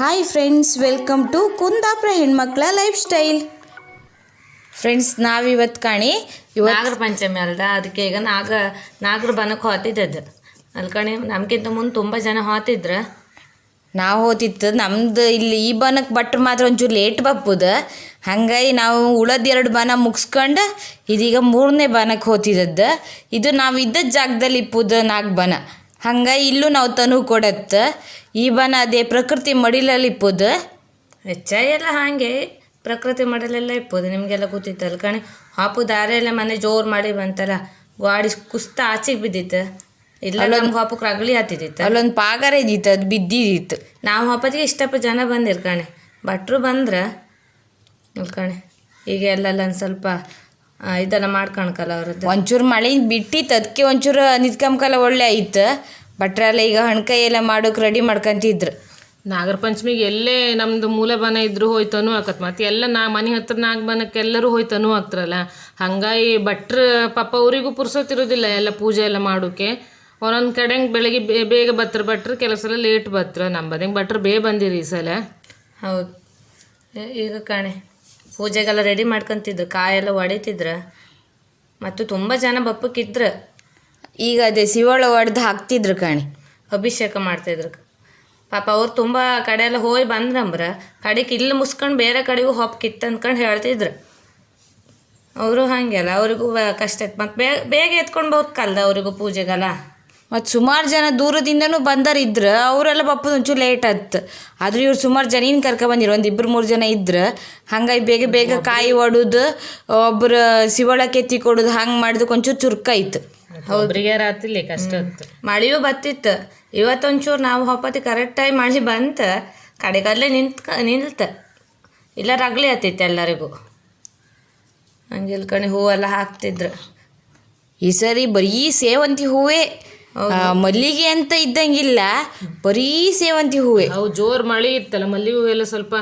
Hi friends welcome to Kundapura ಹೆಣ್ಮಕ್ಳ life style friends ನಾವಿವತ್ತು ಕಾಣಿ ನಾಗರ ಪಂಚಮಿ ಅಲ್ದ? ಅದಕ್ಕೆ ಈಗ ನಾಗ ನಾಗರ ಬನಕ್ಕೆ ಹೋತಿದ್ದದು. ಅಲ್ಲಿ ಕಣಿ ನಮ್ಗಿಂತ ಮುಂದೆ ತುಂಬ ಜನ ಹೋತಿದ್ರ. ನಾವು ಹೋತಿತ್ತು. ನಮ್ದು ಇಲ್ಲಿ ಈ ಬನಕ್ಕೆ ಬಟ್ರೆ ಮಾತ್ರ ಒಂಚೂರು ಲೇಟ್ ಬಪ್ಪುದ. ಹಂಗಾಗಿ ನಾವು ಉಳದ ಎರಡು ಬನ ಮುಗಿಸ್ಕೊಂಡು ಇದೀಗ ಮೂರನೇ ಬನಕ್ಕೆ ಹೋತಿದ್ದದ್ದು. ಇದು ನಾವು ಇದ್ದ ಜಾಗದಲ್ಲಿ ಇಪ್ಪುದು ನಾಲ್ಕು ಬನ. ಹಂಗಾಗಿ ಇಲ್ಲೂ ನಾವು ತನು ಕೊಡತ್ತ. ಈ ಬನ ಅದೇ ಪ್ರಕೃತಿ ಮಡಿಲಲ್ಲಿ ಇಪ್ಪೋದು. ಹೆಚ್ಚಾಯ ಎಲ್ಲ ಹಾಗೆ ಪ್ರಕೃತಿ ಮಡಿಲೆಲ್ಲ ಇಪ್ಪೋದು. ನಿಮಗೆಲ್ಲ ಗೊತ್ತಿತ್ತಲ್ಲ ಕಣಿ? ಹಾಪು ದಾರೆಲ್ಲ ಮನೆ ಜೋರು ಮಾಡಿ ಬಂತಲ್ಲ ಗಾಡಿ ಕುಸ್ತ ಆಚೆಗೆ ಬಿದ್ದಿತ್ತು. ಇಲ್ಲ ನಮ್ಗೆ ಹಾಪಕ್ಕೆ ರಗಳಿ ಹತ್ತಿದ್ದಿತ್ತು ಅಲ್ಲೊಂದು ಪಾಗಾರ ಇದ್ದಿತ್ತು ಅದು ಬಿದ್ದಿದ್ದಿತ್ತು ನಾವು ಹಾಪತ್ತಿಗೆ ಇಷ್ಟಪ್ಪ ಜನ ಬಂದಿರ್ ಕಣೆ. ಭಟ್ರು ಬಂದ್ರೆ ಕಣೆ ಈಗ ಎಲ್ಲೆಲ್ಲ ಒಂದು ಸ್ವಲ್ಪ ಇದೆಲ್ಲ ಮಾಡ್ಕೊಳ್ಕಲ್ಲ ಅವ್ರದ್ದು. ಒಂಚೂರು ಮಳೆ ಬಿಟ್ಟಿತ್ತು ಅದಕ್ಕೆ ಒಂಚೂರು ನಿತ್ಕಂಕಲ್ಲ ಒಳ್ಳೆ ಆಯ್ತು. ಭಟ್ರೆಲ್ಲ ಈಗ ಹಣ್ಕಾಯಿ ಎಲ್ಲ ಮಾಡೋಕೆ ರೆಡಿ ಮಾಡ್ಕೊಂತಿದ್ರು. ನಾಗರ ಪಂಚಮಿಗೆ ಎಲ್ಲೇ ನಮ್ದು ಮೂಲ ಬನ ಇದ್ರು ಹೋಯ್ತನೂ ಆಕತ್. ಮತ್ತು ಎಲ್ಲ ನಾ ಮನೆ ಹತ್ರ ನಾಲ್ಕು ಬನಕ್ಕೆ ಎಲ್ಲರೂ ಹೋಯ್ತನು ಆಗ್ತಾರಲ್ಲ. ಹಂಗಾಗಿ ಭಟ್ರ ಪಾಪ ಅವರಿಗೂ ಪುರ್ಸೋತಿರೋದಿಲ್ಲ ಎಲ್ಲ ಪೂಜೆ ಎಲ್ಲ ಮಾಡೋಕೆ. ಒಂದೊಂದು ಕಡೆಗೆ ಬೆಳಗ್ಗೆ ಬೇ- ಬೇಗ ಬತ್ರ ಭಟ್ರು ಕೆಲವು ಸಲ ಲೇಟ್ ಬತ್ರ ನಮ್ಮ ಮನೆಗೆ ಭಟ್ರು ಬೇ ಬಂದಿರಿ ಈ ಸಲ. ಹೌದು. ಈಗ ಕಾಣೆ ಪೂಜೆಗೆಲ್ಲ ರೆಡಿ ಮಾಡ್ಕೊಂತಿದ್ರು ಕಾಯೆಲ್ಲ ಹೊಡಿತಿದ್ರು ಮತ್ತು ತುಂಬ ಜನ ಬಪ್ಪಕ್ಕಿದ್ರು. ಈಗ ಅದೇ ಸಿವಳ ಒಡ್ದು ಹಾಕ್ತಿದ್ರು ಕಾಣಿ. ಅಭಿಷೇಕ ಮಾಡ್ತಾಯಿದ್ರು ಪಾಪ ಅವ್ರು ತುಂಬ ಕಡೆ ಎಲ್ಲ ಹೋಗಿ ಬಂದ್ರಂಬ್ರ ಕಡೆಗೆ ಇಲ್ಲಿ ಮುಸ್ಕೊಂಡು ಬೇರೆ ಕಡೆಗೂ ಹೊಪ್ಕಿತ್ತು ಅಂದ್ಕೊಂಡು ಹೇಳ್ತಿದ್ರು. ಅವರು ಹಾಗೆಲ್ಲ ಅವ್ರಿಗೂ ಕಷ್ಟ ಇತ್ತು ಮತ್ತು ಬೇಗ ಬೇಗ ಎತ್ಕೊಂಡು ಹೋಗ್ಕಲ್ದ ಅವ್ರಿಗೂ ಪೂಜೆಗೆಲ್ಲ. ಮತ್ತು ಸುಮಾರು ಜನ ದೂರದಿಂದನೂ ಬಂದರಿದ್ರು ಅವರೆಲ್ಲ ಬಪ್ಪ ಒಂಚೂರು ಲೇಟ್ ಆಯ್ತು ಆದ್ರೆ ಇವ್ರು ಸುಮಾರು ಜನ ಇನ್ನು ಕರ್ಕೊ ಬಂದಿರು? ಒಂದು ಇಬ್ಬರು ಮೂರು ಜನ ಇದ್ರು. ಹಂಗಾಗಿ ಬೇಗ ಬೇಗ ಕಾಯಿ ಒಡೋದು ಒಬ್ಬರು ಶಿವಳ ಕೆತ್ತಿ ಕೊಡೋದು ಹಂಗೆ ಮಾಡಿದಕ್ಕೆ ಒಂಚೂರು ಚುರುಕಾಯ್ತು ಒಬ್ರಿಗೆ ರಾತ್ರಿ ಕಷ್ಟ ಇತ್ತು ಮಳೆಯೂ ಬತ್ತಿತ್ತು. ಇವತ್ತೊಂಚೂರು ನಾವು ಹೊಪ್ಪತ್ತಿ ಕರೆಕ್ಟ್ ಟೈಮ್ ಮಳೆ ಬಂತು ಕಡೆಗಲ್ಲೇ ನಿಂತ್ಕ ನಿಲ್ತ. ಇಲ್ಲ ರಗ್ಲಿ ಹತ್ತಿತ್ತು ಎಲ್ಲರಿಗೂ. ಹಂಗೆ ಇಲ್ಕಣಿ ಹೂವೆಲ್ಲ ಹಾಕ್ತಿದ್ರು. ಈ ಸರಿ ಬರೀ ಸೇವಂತಿ ಹೂವೇ ಮಲ್ಲಿಗೆ ಅಂತ ಇದ್ದಂಗಿಲ್ಲ ಬರೀ ಸೇವಂತಿ ಹೂವೆ. ಅವು ಜೋರ್ ಮಳೆ ಇತ್ತಲ್ಲ ಮಲ್ಲಿಗೆ ಹೂವೆಲ್ಲ ಎಲ್ಲ ಸ್ವಲ್ಪ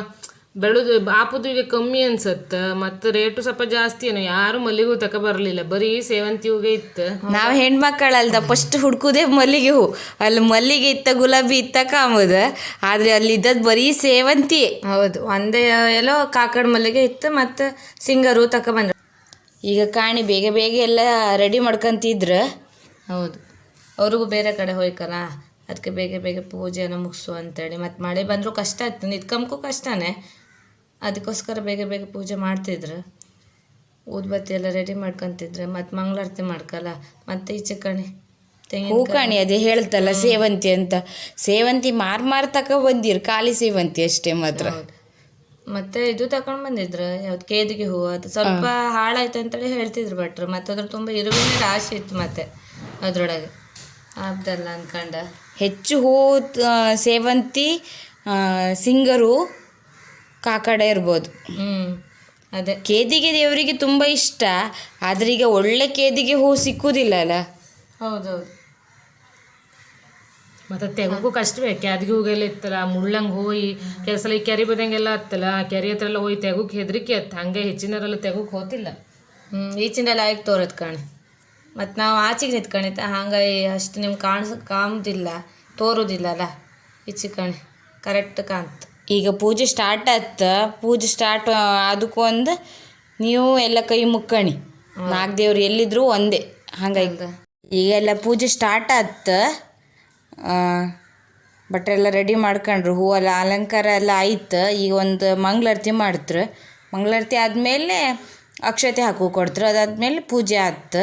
ಬೆಳೆದು ಆಪುದು ಈಗ ಕಮ್ಮಿ ಅನ್ಸತ್ತ ಮತ್ತ ರೇಟು ಸ್ವಲ್ಪ ಜಾಸ್ತಿ ಏನೋ ಯಾರು ಮಲ್ಲಿಗೆ ಹೂ ತಕ ಬರಲಿಲ್ಲ. ಬರೀ ಸೇವಂತಿ ಹೂಗೆ ಇತ್ತು. ನಾವು ಹೆಣ್ಮಕ್ಕಳಲ್ದ ಫಸ್ಟ್ ಹುಡ್ಕುದೇ ಮಲ್ಲಿಗೆ ಹೂ. ಅಲ್ಲಿ ಮಲ್ಲಿಗೆ ಇತ್ತ ಗುಲಾಬಿ ಇತ್ತ ಕಾಮದ. ಆದ್ರೆ ಅಲ್ಲಿ ಇದ್ದದ್ದು ಬರೀ ಸೇವಂತಿ ಹೌದು ಒಂದೇ ಎಲ್ಲೋ ಕಾಕಡ ಮಲ್ಲಿಗೆ ಇತ್ತು ಮತ್ತು ಸಿಂಗರು ತಕ ಬಂದ್ರು. ಈಗ ಕಾಣಿ ಬೇಗ ಬೇಗ ಎಲ್ಲ ರೆಡಿ ಮಾಡ್ಕೊಂತಿದ್ರು. ಹೌದು. ಅವ್ರಿಗೂ ಬೇರೆ ಕಡೆ ಹೋಯ್ಕಲ್ಲ ಅದಕ್ಕೆ ಬೇಗ ಬೇಗ ಪೂಜೆನ ಮುಗಿಸು ಅಂತೇಳಿ. ಮತ್ತು ಮಳೆ ಬಂದರೂ ಕಷ್ಟ ಇತ್ತು ನಿತ್ಕಂಬಕ್ಕೂ ಕಷ್ಟನೇ. ಅದಕ್ಕೋಸ್ಕರ ಬೇಗ ಬೇಗ ಪೂಜೆ ಮಾಡ್ತಿದ್ರು. ಊದ್ಬತ್ತಿ ಎಲ್ಲ ರೆಡಿ ಮಾಡ್ಕೊಂತಿದ್ರು. ಮತ್ತು ಮಂಗಳಾರತಿ ಮಾಡ್ಕಲ್ಲ. ಮತ್ತು ಈಚೆ ಕಣಿ ಹೂ ತೆಂಗಿನ ಕಾಣಿ ಅದೇ ಹೇಳ್ತಲ್ಲ ಸೇವಂತಿ ಅಂತ. ಸೇವಂತಿ ಮಾರ್ ಮಾರ್ ತಕ ಬಂದಿರು ಖಾಲಿ ಸೇವಂತಿ ಅಷ್ಟೇ ಮಾತ್ರ. ಮತ್ತೆ ಇದು ತಕೊಂಡ್ ಬಂದಿದ್ರು ಯಾವ್ದು ಕೇದಿಗೆ ಹೂ ಅದು ಸ್ವಲ್ಪ ಹಾಳಾಯ್ತು ಅಂತೇಳಿ ಹೇಳ್ತಿದ್ರು ಭಟ್ರು. ಮತ್ತೆ ಅದ್ರ ತುಂಬ ಇರುವಿನ ರಾಶಿ ಇತ್ತು ಮತ್ತೆ ಅದ್ರೊಳಗೆ. ಆಗ್ದಲ್ಲ ಅನ್ಕಂಡ. ಹೆಚ್ಚು ಹೂ ಸೇವಂತಿ ಸಿಂಗರು ಕಾಕಡ ಇರ್ಬೋದು. ಹ್ಞೂ ಅದೇ. ಕೇದಿಗೆ ದೇವರಿಗೆ ತುಂಬ ಇಷ್ಟ ಆದ್ರೆ ಈಗ ಒಳ್ಳೆ ಕೇದಿಗೆ ಹೂ ಸಿಕ್ಕುದಿಲ್ಲ ಅಲ್ಲ ಹೌದೌದು. ಮತ್ತೆ ತೆಗಕ್ಕೂ ಕಷ್ಟವೇ ಕ್ಯಾದಿಗೆ ಹೂಗೆಲ್ಲ ಇತ್ತಲ್ಲ ಮುಳ್ಳಂಗೆ ಹೋಗಿ ಕೆಲಸ ಸಲ ಈ ಕೆರೆ ಬದಂಗೆಲ್ಲ ಹತ್ತಲ್ಲ ಕೆರೆ ಹತ್ರ ಎಲ್ಲ ಹೋಗಿ ತೆಗಕ್ಕೆ ಹೆದರಿಕೆ ಅತ್ತ ಹಂಗೆ ಹೆಚ್ಚಿನವರೆಲ್ಲ ತೆಗಕ್ಕೆ ಹೋತಿಲ್ಲ. ಹ್ಞೂ ಈಚಿಂದೆಲ್ಲ ಆಯ್ಕೆ ತೋರತ್ ಕಣೆ. ಮತ್ತು ನಾವು ಆಚೆಗೆ ನಿಂತ್ಕೊಂಡಿತ್ತ ಹಂಗೆ ಅಷ್ಟು ನಿಮ್ಗೆ ಕಾಣಿಸ್ ಕಾಣುದಿಲ್ಲ ತೋರೋದಿಲ್ಲಲ್ಲ? ಈಚೆ ಕಣೆ ಕರೆಕ್ಟ್ ಕಾಣ್ತು ಈಗ ಪೂಜೆ ಸ್ಟಾರ್ಟ್ ಆಯ್ತು ಪೂಜೆ ಸ್ಟಾರ್ಟ್ ಅದಕ್ಕೂ ಒಂದು ನೀವು ಎಲ್ಲ ಕೈ ಮುಕ್ಕಣಿ. ನಾಲ್ಕು ದೇವ್ರು ಎಲ್ಲಿದ್ರು ಒಂದೇ. ಹಂಗಾಯ್ತು. ಈಗ ಎಲ್ಲ ಪೂಜೆ ಸ್ಟಾರ್ಟ್ ಆತ್ತ ಬಟ್ರೆಲ್ಲ ರೆಡಿ ಮಾಡ್ಕೊಂಡ್ರು. ಹೂವೆಲ್ಲ ಅಲಂಕಾರ ಎಲ್ಲ ಆಯ್ತು ಈಗ ಒಂದು ಮಂಗಳಾರತಿ ಮಾಡ್ತ್ರು. ಮಂಗಳಾರತಿ ಆದಮೇಲೆ ಅಕ್ಷತೆ ಹಾಕು ಕೊಡ್ತ್ರು. ಅದಾದ್ಮೇಲೆ ಪೂಜೆ ಆಯ್ತು.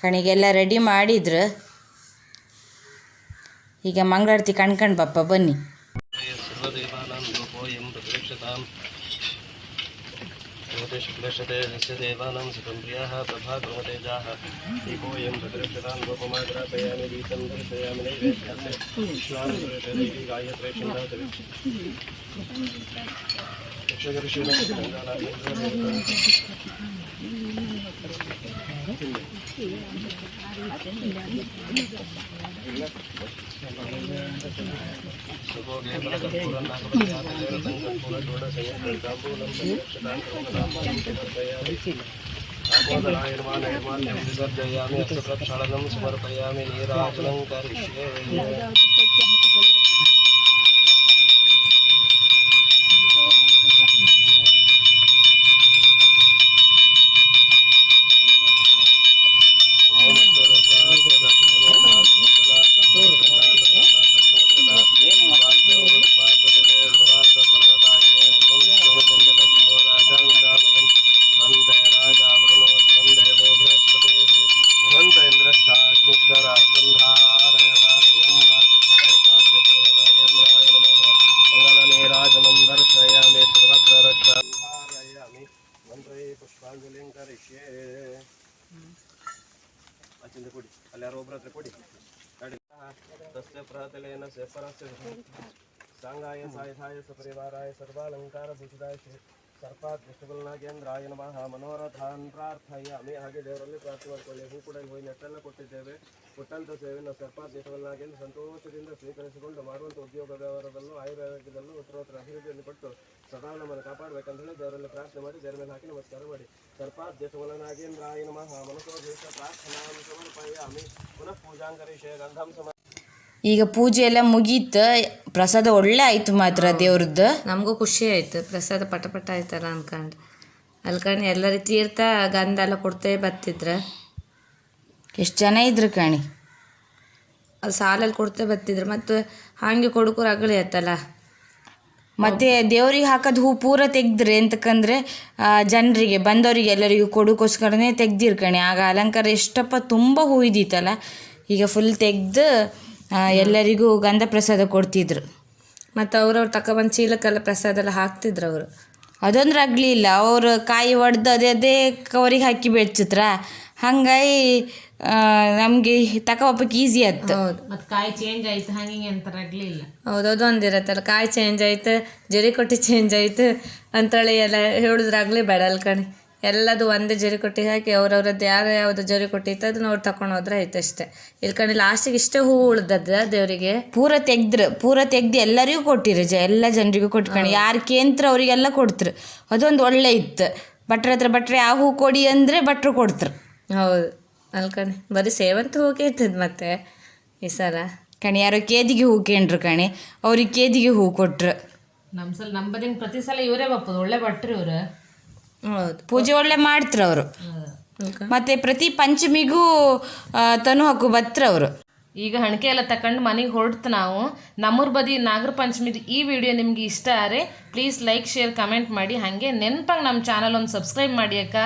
ಕಣಿಗೆಲ್ಲ ರೆಡಿ ಮಾಡಿದ್ರು. ಈಗ ಮಂಗಳಾರತಿ ಕಣ್ಕಂಡು ಬಪ್ಪ ಬನ್ನಿ. तां ज्योतिषुक्लशते यस्य देवानां सुखं प्रियाः प्रभा कुरुमतेजाः दीपोऽयं भद्रक्षतां गोपमाग्रापयामि गीतं दर्शयामि नैवेद्यान्ते शृङ्गातरे आमोदरायणमानयमान्यं विसर्जयामि हस्तप्रक्षालनं समर्पयामि ಅಚ್ಚಿಂದ ಕೊಡಿ. ಅಲ್ಲಿ ಯಾರೋ ಒಬ್ಬರ ಹತ್ರ ಕೊಡಿ. ತಡಿ. ತಸ್ಯ ಪ್ರಾತಲೇನ ಸೆಪರಸ್ಯ ಸಾಂಗಾಯ ಸಾಯಸಾಯ ಪರಿವಾರಾಯ ಸರ್ವಾಲಂಕಾರ ಭೂಷಿತಾಯ ವಿಷ್ಣುಬಲನಾಗೇಂದ್ರಾಯ ನಮಃ ಮನೋರಥಾನ್ ಪ್ರಾರ್ಥಯಾಮಿ ಹಾಗೆ ದೇವರಲ್ಲಿ ಪ್ರಾರ್ಥನೆ ಮಾಡಿಕೊಳ್ಳಿ. ಹೂ ಕೂಡ ಹೋಗಿ ನೆಟ್ಟನ್ನು ಕೊಟ್ಟಿದ್ದೇವೆ. ಕೊಟ್ಟಂತ ಸೇವೆಯನ್ನು ಸರ್ಪಾತ್ ವಿಷ್ಣುಬಲನಾಗೇಂದ್ರ ಸಂತೋಷದಿಂದ ಸ್ವೀಕರಿಸಿಕೊಂಡು ಮಾಡುವಂಥ ಉದ್ಯೋಗ ವ್ಯವಹಾರದಲ್ಲೂ ಆಯುರ್ವೇದದಲ್ಲೂ ಉತ್ತರೋತ್ತರ ಅಭಿವೃದ್ಧಿಯನ್ನು ಪಟ್ಟು ಸದಾ ನಮ್ಮನ್ನು ಕಾಪಾಡಬೇಕಂತ ದೇವರಲ್ಲಿ ಪ್ರಾರ್ಥನೆ ಮಾಡಿ ದೇವರ ಮೇಲೆ ಹಾಕಿ ನಮಸ್ಕಾರ ಮಾಡಿ. ಸರ್ಪಾತ್ ವಿಷ್ಣುಬಲನಾಗೇಂದ್ರಾಯ ನಮಃ ಮನಸೋ ದೇಶ ಪ್ರಾರ್ಥನಾಂ ಸಮರ್ಪಯಾಮಿ ಪುನಃ ಪೂಜಾಂಕರಿಷೇ ಗಂಧಂ ಸಮ ಈಗ ಪೂಜೆ ಎಲ್ಲ ಮುಗೀತು ಪ್ರಸಾದ ಒಳ್ಳೆ ಆಯ್ತು ಮಾತ್ರ ದೇವ್ರದ್ದು. ನಮಗೂ ಖುಷಿ ಆಯ್ತು ಪ್ರಸಾದ ಪಟ ಪಟ ಆಯ್ತಲ್ಲ ಅನ್ಕೊಂಡು ಅಲ್ಕಂಡು ಎಲ್ಲರ ತೀರ್ಥ ಗಂಧ ಎಲ್ಲ ಕೊಡ್ತೇ ಬರ್ತಿದ್ರು. ಎಷ್ಟು ಜನ ಇದ್ರು ಕಣಿ? ಅದು ಸಾಲಲ್ಲಿ ಕೊಡ್ತೇ ಬರ್ತಿದ್ರು ಮತ್ತು ಹಾಗೆ ಕೊಡುಕರು ಅಗಳಿ ಆಯ್ತಲ್ಲ. ಮತ್ತೆ ದೇವ್ರಿಗೆ ಹಾಕೋದು ಹೂ ಪೂರ ತೆಗ್ದ್ರೆ ಎಂತಕಂದ್ರೆ ಜನರಿಗೆ ಬಂದವರಿಗೆ ಎಲ್ಲರಿಗೂ ಕೊಡೋಕ್ಕೋಸ್ಕರನೇ ತೆಗ್ದಿರ್ಕಣಿ ಆಗ ಅಲಂಕಾರ ಎಷ್ಟಪ್ಪ ತುಂಬ ಹೂ ಇದ್ದಿತ್ತಲ್ಲ. ಈಗ ಫುಲ್ ತೆಗ್ದು ಎಲ್ಲರಿಗೂ ಗಂಧ ಪ್ರಸಾದ ಕೊಡ್ತಿದ್ರು. ಮತ್ತು ಅವ್ರವ್ರು ತಗೊಬಂದು ಚೀಲಕ್ಕೆಲ್ಲ ಪ್ರಸಾದ ಎಲ್ಲ ಹಾಕ್ತಿದ್ರು ಅವರು. ಅದೊಂದ್ರೆ ಆಗಲಿಲ್ಲ ಅವರು ಕಾಯಿ ಒಡೆದು ಅದೇ ಅದೇ ಕವರಿಗೆ ಹಾಕಿ ಬೆಳ್ಚಿತ್ರ ಹಂಗಾಗಿ ನಮಗೆ ತಗೋಪಕ್ಕೆ ಈಸಿ ಆಯ್ತು ಹೌದು. ಮತ್ತು ಕಾಯಿ ಚೇಂಜ್ ಆಯ್ತು ಹಂಗೆ ಹಿಂಗೆ ಆಗ್ಲಿಲ್ಲ ಹೌದು ಅದೊಂದು ಇರತ್ತಲ್ಲ. ಕಾಯಿ ಚೇಂಜ್ ಆಯ್ತು ಜರಿ ಕೊಟ್ಟಿ ಚೇಂಜ್ ಆಯ್ತು ಅಂತೇಳಿ ಎಲ್ಲ ಹೇಳಿದ್ರಾಗಲೇ ಬೇಡ ಅಲ್ಕಣಿ ಎಲ್ಲದು ಒಂದೇ ಜರಿಕೊಟ್ಟಿ ಹಾಕಿ ಅವ್ರವ್ರದ್ದು ಯಾರು ಯಾವ್ದು ಜರಿ ಕೊಟ್ಟಿತ್ತು ಅದನ್ನ ಅವ್ರು ತಕೊಂಡು ಹೋದ್ರೆ ಆಯ್ತು ಅಷ್ಟೇ. ಇಲ್ಲಿ ಕಣಿ ಲಾಸ್ಟಿಗೆ ಇಷ್ಟೇ ಹೂವು ಉಳ್ದದ ದೇವರಿಗೆ? ಪೂರ ತೆಗ್ದ್ರು ಪೂರ ತೆಗ್ದು ಎಲ್ಲರಿಗೂ ಕೊಟ್ಟಿರಿ ಜ ಎಲ್ಲ ಜನರಿಗೂ ಕೊಟ್ಕೊಂಡು ಯಾರು ಕೇಂದ್ರ ಅವರಿಗೆಲ್ಲ ಕೊಡ್ತ್ರು ಅದೊಂದು ಒಳ್ಳೆ ಇತ್ತು. ಭಟ್ರ ಹತ್ರ ಭಟ್ರೆ ಆ ಹೂ ಕೊಡಿ ಅಂದರೆ ಭಟ್ರು ಕೊಡ್ತ್ರು. ಹೌದು. ನಾಲ್ಕಣೆ ಬರೀ ಸೇವಂತಿ ಹೂ ಕೇತದ ಮತ್ತೆ ಈ ಸಲ. ಕಣಿ ಯಾರೋ ಕೇದಿಗೆ ಹೂ ಕೇಂಡ್ರು ಕಣಿ. ಅವ್ರಿಗೆ ಕೇದಿಗೆ ಹೂ ಕೊಟ್ರು. ನಮ್ಮ ಸಲ ನಮ್ಮ ಬದಿಂಗ್ ಪ್ರತಿ ಸಲ ಇವರೇ ಬಪ್ಪದು ಒಳ್ಳೆ ಭಟ್ರು ಇವ್ರು. ಪೂಜೆ ಒಳ್ಳೆ ಮಾಡ್ತ್ರು ಅವರು ಮತ್ತೆ ಪ್ರತಿ ಪಂಚಮಿಗೂ ತನು ಹಾಕು ಬತ್ರ ಅವರು ಈಗ ಹಣಕೆ ಎಲ್ಲ ತಕೊಂಡು ಮನೆಗೆ ಹೊರಡ್ತು ನಾವು. ನಮ್ಮೂರ್ ಬದಿ ನಾಗರ ಪಂಚಮಿದು ಈ ವಿಡಿಯೋ ನಿಮ್ಗೆ ಇಷ್ಟ ಆದರೆ ಪ್ಲೀಸ್ ಲೈಕ್ ಶೇರ್ ಕಮೆಂಟ್ ಮಾಡಿ. ಹಾಗೆ ನೆನಪಾಗಿ ನಮ್ಮ ಚಾನಲ್ ಒಂದು ಸಬ್ಸ್ಕ್ರೈಬ್ ಮಾಡಿ ಅಕ್ಕ.